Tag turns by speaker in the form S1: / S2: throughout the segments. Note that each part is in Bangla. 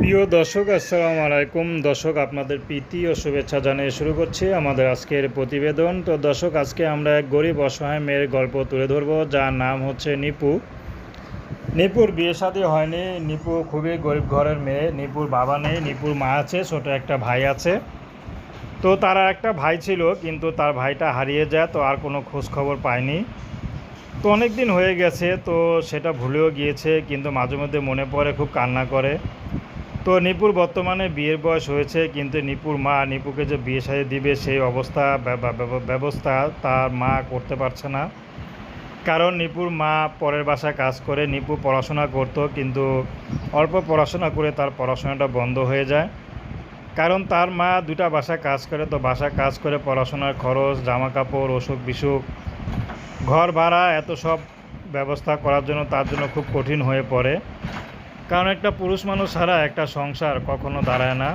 S1: প্রিয় দর্শক, আসসালামু আলাইকুম। দর্শক, আপনাদের প্রীতি ও শুভেচ্ছা জানিয়ে শুরু করছি আমাদের আজকের প্রতিবেদন। তো দর্শক, আজকে আমরা এক গরিব অসহায় মেয়ের গল্প তুলে ধরবো, যার নাম হচ্ছে নিপু। নিপুর বিয়ে শাদী হয়নি। নিপু খুবই গরিব ঘরের মেয়ে। নিপুর বাবা নেই। নিপুর মা আছে, ছোট একটা ভাই আছে। তো তারা একটা ভাই ছিল, কিন্তু তার ভাইটা হারিয়ে যায়, তো আর কোনো খোঁজ খবর পায়নি। তো অনেক দিন হয়ে গেছে, তো সেটা ভুলেও গিয়েছে, কিন্তু মাঝে মধ্যে মনে পড়ে, খুব কান্না করে। তো নিপুর বর্তমানে বিয়ের বয়স হয়েছে, কিন্তু নিপুর মা নিপুকে যে বিয়ে সাজে দিবে সেই অবস্থা ব্যব- ব্যব- ব্যবস্থা তার মা করতে পারছে না। কারণ নিপুর মা পরের বাসায় কাজ করে, নিপু পড়াশোনা করতো, কিন্তু অল্প পড়াশোনা করে তার পড়াশোনাটা বন্ধ হয়ে যায়। কারণ তার মা দুটা বাসায় কাজ করে, তো বাসা কাজ করে পড়াশোনার খরচ জামা কাপড় অসুখ বিসুখ, ঘর ভাড়া, এত সব ব্যবস্থা করার জন্য তার জন্য খুব কঠিন হয়ে পড়ে। কারণ একটা পুরুষ মানুষ ছাড়া একটা সংসার কখনো দাঁড়ায় না।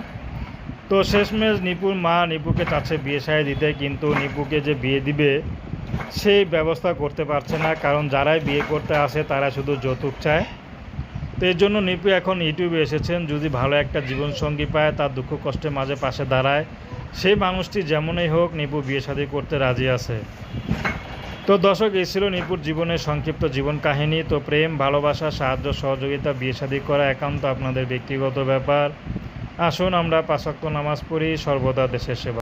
S1: তো শেষমেশ নিপুর মা নিপুকে চাচ্ছে বিয়ে সায় দিতে, কিন্তু নিপুকে যে বিয়ে দিবে, সেই ব্যবস্থা করতে পারছে না। কারণ যারাই বিয়ে করতে আসে, তারা শুধু যৌতুক চায়। তো এর জন্য নিপু এখন ইউটিউবে এসেছেন। যদি ভালো একটা জীবন জীবনসঙ্গী পায়, তার দুঃখ কষ্টের মাঝে পাশে দাঁড়ায়। সেই মানুষটি যেমনই হোক, নিপু বিয়ে শাদী করতে রাজি আছে। তো দর্শক, এই ছিল নিপুর জীবনের সংক্ষিপ্ত জীবন কাহিনী। তো প্রেম, ভালোবাসা, সাহায্য, সহযোগিতা, বিয়ে শাদী করা একান্ত আপনাদের ব্যক্তিগত ব্যাপার। আসুন আমরা পাশাক্ত নামাজ পড়ি, সর্বদা দেশের সেবা